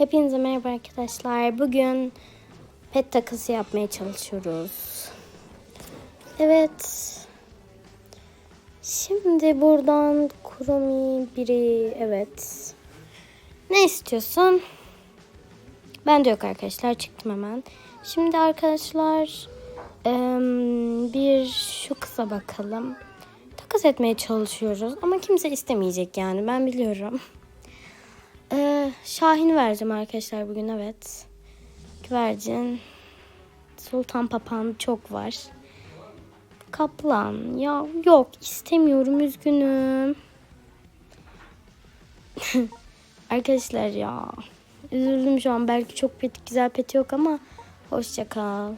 Hepinize merhaba arkadaşlar. Bugün pet takısı yapmaya çalışıyoruz. Evet. Şimdi buradan Kurumi biri evet. Ne istiyorsun? Ben de yok arkadaşlar. Çıktım hemen. Şimdi arkadaşlar bir şu kıza bakalım. Takas etmeye çalışıyoruz ama kimse istemeyecek yani ben biliyorum. Ee, Şahin'i vereceğim arkadaşlar bugün evet. Güvercin. Sultan Papağan çok var. Kaplan. Ya yok istemiyorum üzgünüm. arkadaşlar ya. Üzüldüm şu an. Belki çok pet, güzel pet yok ama hoşça kal.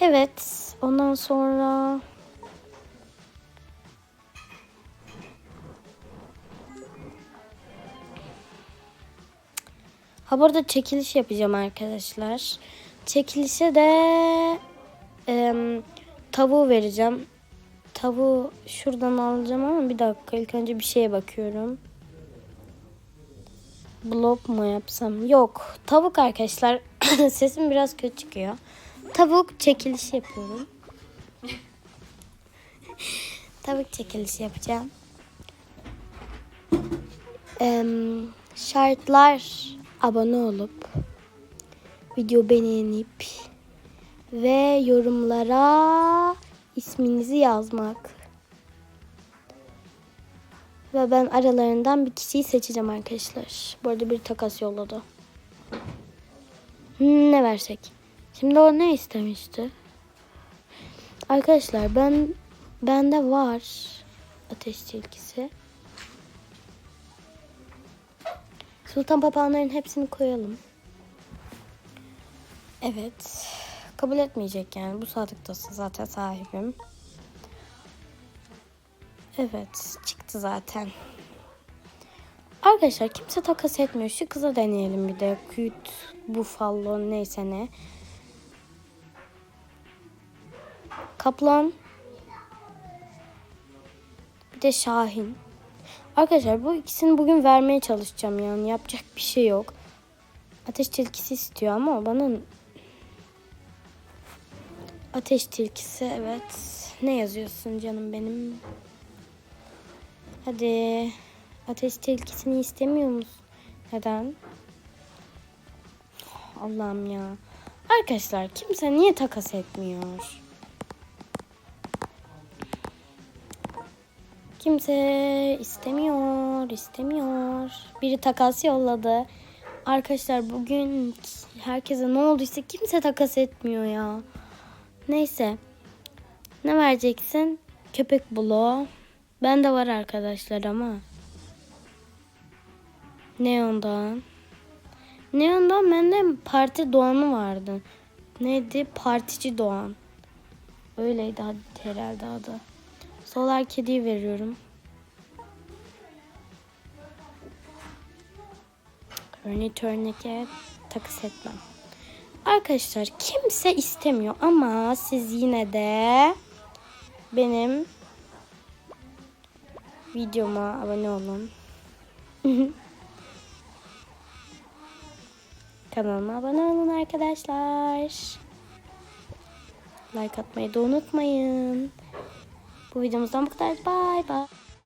Evet. Ondan sonra Ha burada çekiliş yapacağım arkadaşlar. Çekilişe de em, tavuğu vereceğim. Tavuğu şuradan alacağım ama bir dakika ilk önce bir şeye bakıyorum. Blok mu yapsam? Yok. Tavuk arkadaşlar. Sesim biraz kötü çıkıyor. Tavuk çekilişi yapıyorum. Tavuk çekilişi yapacağım. Em, şartlar abone olup video beğenip ve yorumlara isminizi yazmak. Ve ben aralarından bir kişiyi seçeceğim arkadaşlar. Bu arada bir takas yolladı. Hmm, Ne versek? Şimdi o ne istemişti? Arkadaşlar ben bende var ateş tilkisi. Sultan papağanların hepsini koyalım. Evet. Kabul etmeyecek yani. Bu sadıktası zaten sahibim. Evet. Çıktı zaten. Arkadaşlar kimse takas etmiyor. Şu kıza deneyelim bir de. Küt, bufalo neyse ne. Kaplan. Bir de Şahin. Arkadaşlar bu ikisini bugün vermeye çalışacağım yani yapacak bir şey yok. Ateş tilkisi istiyor ama bana Ateş tilkisi evet. Ne yazıyorsun canım benim? Hadi. Ateş tilkisini istemiyor musun? Neden? Allah'ım ya. Arkadaşlar kimse niye takas etmiyor? Kimse istemiyor, istemiyor. Biri takas yolladı. Arkadaşlar bugün herkese ne olduysa kimse takas etmiyor ya. Neyse. Ne vereceksin? Köpek bulu. Ben de var arkadaşlar ama. Neon'dan. Neon'dan bende parti doğanı vardı. Neydi? Partici doğan. Öyleydi herhalde adı. Solar kediyi veriyorum. Örnek örneke takas etmem. Arkadaşlar kimse istemiyor ama siz yine de benim videoma abone olun. Kanalıma abone olun arkadaşlar. Like atmayı da unutmayın. Bu videomuzdan bu kadar. Bye bye.